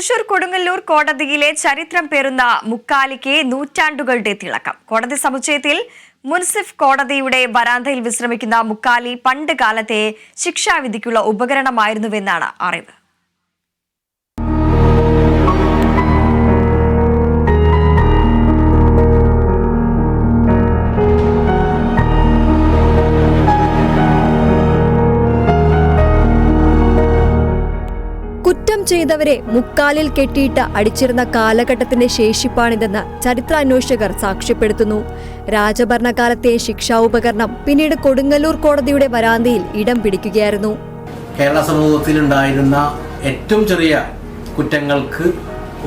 തൃശൂർ കൊടുങ്ങല്ലൂർ കോടതിയിലെ ചരിത്രം പേറുന്ന മുക്കാലിക്ക് നൂറ്റാണ്ടുകളുടെ തിളക്കം. കോടതി സമുച്ചയത്തിൽ മുൻസിഫ് കോടതിയുടെ വരാന്തയിൽ വിശ്രമിക്കുന്ന മുക്കാലി പണ്ട് കാലത്തെ ശിക്ഷാവിധിക്കുള്ള ഉപകരണമായിരുന്നുവെന്നാണ് അറിവ്. കുറ്റം ചെയ്തവരെ മുക്കാലിൽ കെട്ടിയിട്ട് അടിച്ചിരുന്ന കാലഘട്ടത്തിന്റെ ശേഷിപ്പാണിതെന്ന് ചരിത്രാന്വേഷകർ സാക്ഷ്യപ്പെടുത്തുന്നു. രാജഭരണകാലത്തെ ശിക്ഷാ ഉപകരണം പിന്നീട് കൊടുങ്ങല്ലൂർ കോടതിയുടെ വരാന്തയിൽ ഇടം പിടിക്കുകയായിരുന്നു. കേരള സമൂഹത്തിലുണ്ടായിരുന്ന ഏറ്റവും ചെറിയ കുറ്റങ്ങൾക്ക്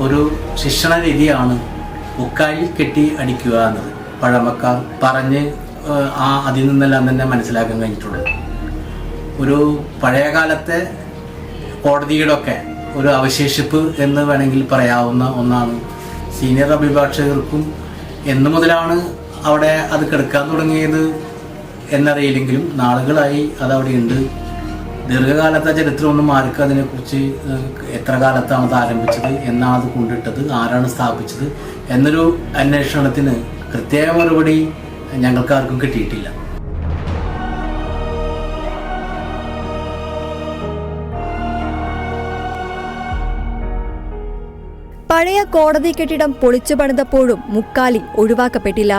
ഒരു ശിക്ഷണ രീതിയാണ് മുക്കാലിൽ കെട്ടി അടിക്കുക എന്നത്. പഴമക്കാർ പറഞ്ഞ് ആ അതിൽ നിന്നെല്ലാം തന്നെ മനസ്സിലാക്കാൻ കഴിഞ്ഞിട്ടുള്ളത്. ഒരു പഴയകാലത്തെ കോടതിയുടെ ഒക്കെ ഒരു അവശേഷിപ്പ് എന്ന് വേണമെങ്കിൽ പറയാവുന്ന ഒന്നാണ്. സീനിയർ അഭിഭാഷകർക്കും എന്നു മുതലാണ് അവിടെ അത് കിടക്കാൻ തുടങ്ങിയത് എന്നറിയില്ലെങ്കിലും നാളുകളായി അത് അവിടെ ഉണ്ട്. ദീർഘകാലത്തെ ചരിത്രമൊന്നും ആർക്കും അതിനെക്കുറിച്ച് എത്ര കാലത്താണ് അത് ആരംഭിച്ചത് എന്നാണ് അത് കൊണ്ടിട്ടത് ആരാണ് സ്ഥാപിച്ചത് എന്നൊരു അന്വേഷണത്തിന് കൃത്യമായ മറുപടി ഞങ്ങൾക്കാർക്കും കിട്ടിയിട്ടില്ല. പഴയ കോടതി കെട്ടിടം പൊളിച്ചു പണിതപ്പോഴും മുക്കാലി ഒഴിവാക്കപ്പെട്ടില്ല.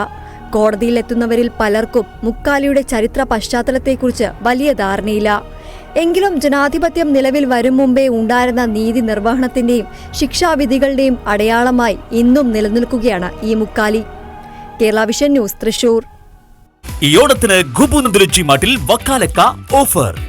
കോടതിയിലെത്തുന്നവരിൽ പലർക്കും മുക്കാലിയുടെ ചരിത്ര പശ്ചാത്തലത്തെക്കുറിച്ച് വലിയ ധാരണയില്ല. എങ്കിലും ജനാധിപത്യം നിലവിൽ വരും മുമ്പേ ഉണ്ടായിരുന്ന നീതി നിർവഹണത്തിന്റെയും ശിക്ഷാവിധികളുടെയും അടയാളമായി ഇന്നും നിലനിൽക്കുകയാണ് ഈ മുക്കാലി. Kerala vision news Thrissur. ഈ ഓണത്തിന് ഗുബു മാട്ടിൽ വക്കാലക്ക ഓഫർ.